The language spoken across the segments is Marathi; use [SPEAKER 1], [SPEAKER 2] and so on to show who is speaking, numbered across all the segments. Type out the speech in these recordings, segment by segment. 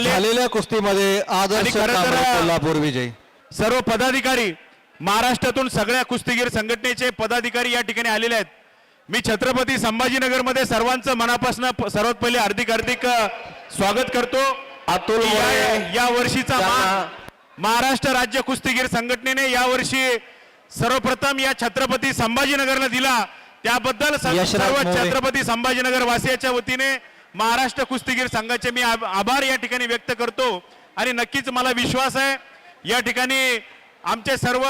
[SPEAKER 1] झालेल्या कुस्तीमध्ये आदर्श
[SPEAKER 2] आणि खरं तर-
[SPEAKER 1] कांबळे कोल्हापूर विजय.
[SPEAKER 2] सर्व पदाधिकारी महाराष्ट्रातून सगळ्या कुस्तीगीर संघटनेचे पदाधिकारी या ठिकाणी आलेले आहेत. मी छत्रपती संभाजीनगरमध्ये सर्वांचं मनापासून सर्वात पहिले हार्दिक हार्दिक अ, स्वागत करतो.
[SPEAKER 3] अतुल
[SPEAKER 2] की या-
[SPEAKER 3] मोरे,
[SPEAKER 2] या वर्षीचा मान महाराष्ट्र राज्य कुस्तीगीर संघटनेने यावर्षी सर्वप्रथम या छत्रपती संभाजीनगरला दिला. त्याबद्दल
[SPEAKER 1] यशराज
[SPEAKER 2] सर्व
[SPEAKER 1] मोरे.
[SPEAKER 2] छत्रपती संभाजीनगर वासियाच्या वतीने महाराष्ट्र कुस्तीगीर संघाचे मी आभ- आभार या ठिकाणी व्यक्त करतो आणि नक्कीच मला विश्वास आहे या ठिकाणी आमचे सर्व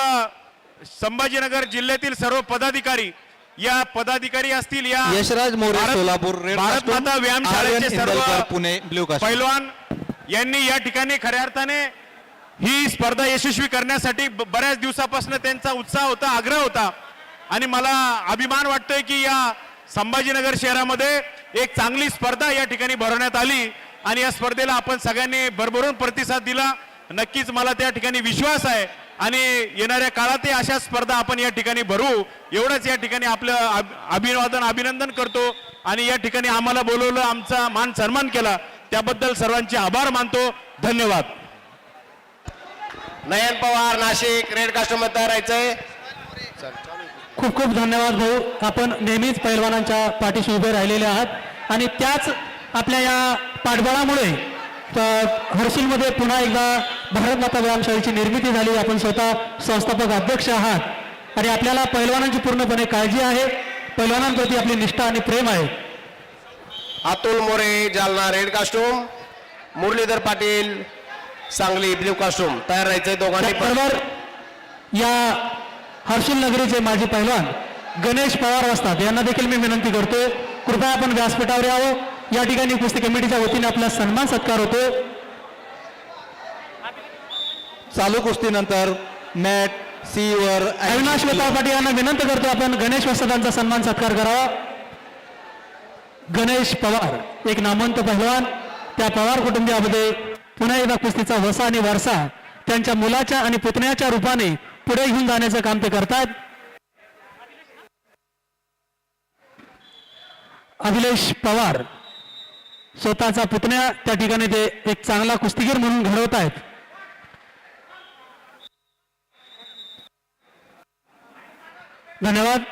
[SPEAKER 2] संभाजीनगर जिल्ह्यातील सर्व पदाधिकारी या पदाधिकारी असतील या
[SPEAKER 1] यशराज मोरे सोलापूर
[SPEAKER 2] भारत माता व्यायाम
[SPEAKER 1] आर्यन
[SPEAKER 2] शाळेचे सर्व
[SPEAKER 1] पुणे.
[SPEAKER 2] पैलवान यांनी या ठिकाणी खऱ्या अर्थाने ही स्पर्धा यशस्वी करण्यासाठी बऱ्याच दिवसापासून त्यांचा उत्साह होता आग्रह होता आणि मला अभिमान वाटतोय की या संभाजीनगर शहरामध्ये एक चांगली स्पर्धा या ठिकाणी भरवण्यात आली. आणि या स्पर्धेला आपण सगळ्यांनी भरभरून प्रतिसाद दिला. नक्कीच मला त्या ठिकाणी विश्वास आहे. आणि येणाऱ्या काळातही अशा स्पर्धा आपण या ठिकाणी भरू. एवढंच या ठिकाणी आपलं अभिवादन अभिनंदन करतो. आणि या ठिकाणी आम्हाला बोलवलं आमचा मान सन्मान केला. त्याबद्दल सर्वांचे आभार मानतो. धन्यवाद.
[SPEAKER 3] नयन पवार नाशिक रेड कास्टमध्ये तयार राहायचंय.
[SPEAKER 4] खूप खूप धन्यवाद भाऊ. आपण नेहमीच पैलवानांच्या पाठीशी उभे राहिलेले आहात. आणि त्याच आपल्या या पाठबळामुळे हर्षिलमध्ये पुन्हा एकदा भारत माता व्यायामशाळेची निर्मिती झाली. आपण स्वतः संस्थापक अध्यक्ष आहात. आणि आपल्याला पैलवानांची पूर्णपणे काळजी आहे. पैलवानांप्रती आपली निष्ठा आणि प्रेम आहे.
[SPEAKER 3] Atul More Jalna red costume. Muralidhar Patil Sangli blue costume. तयार राहायचंय दोघांनी
[SPEAKER 4] त्याचबरोबर या हर्षिल नगरीचे माजी पैलवान गणेश पवार असतात यांना देखील मी विनंती करतो कृपया आपण व्यासपीठावर यावं. या ठिकाणी कुस्ती कमिटीच्या वतीने आपला सन्मान सत्कार होतो.
[SPEAKER 1] चालू कुस्तीनंतर मॅट सी वर
[SPEAKER 4] अविनाश वेताळ पाटील यांना विनंती करतो आपण गणेश वसतांचा सन्मान सत्कार करावा गणेश पवार एक नामवंत पहलवान त्या पवार कुटुंबियामध्ये पुन्हा एकदा कुस्तीचा वसा आणि वारसा त्यांच्या मुलाच्या आणि पुतण्याच्या रूपाने पुढे घेऊन जाण्याचं काम ते करतात अभिलेश पवार स्वतःचा पुतण्या त्या ठिकाणी ते एक चांगला कुस्तीगीर म्हणून घडवत आहेत धन्यवाद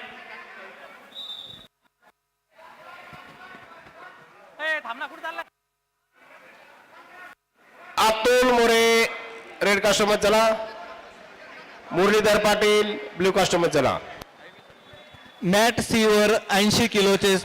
[SPEAKER 3] अतुल मोरे रेड कास्टूम चला मुरलीधर पाटील ब्ल्यू कॉस्टमर चला.
[SPEAKER 1] मॅट सीवर ऐंशी किलोचे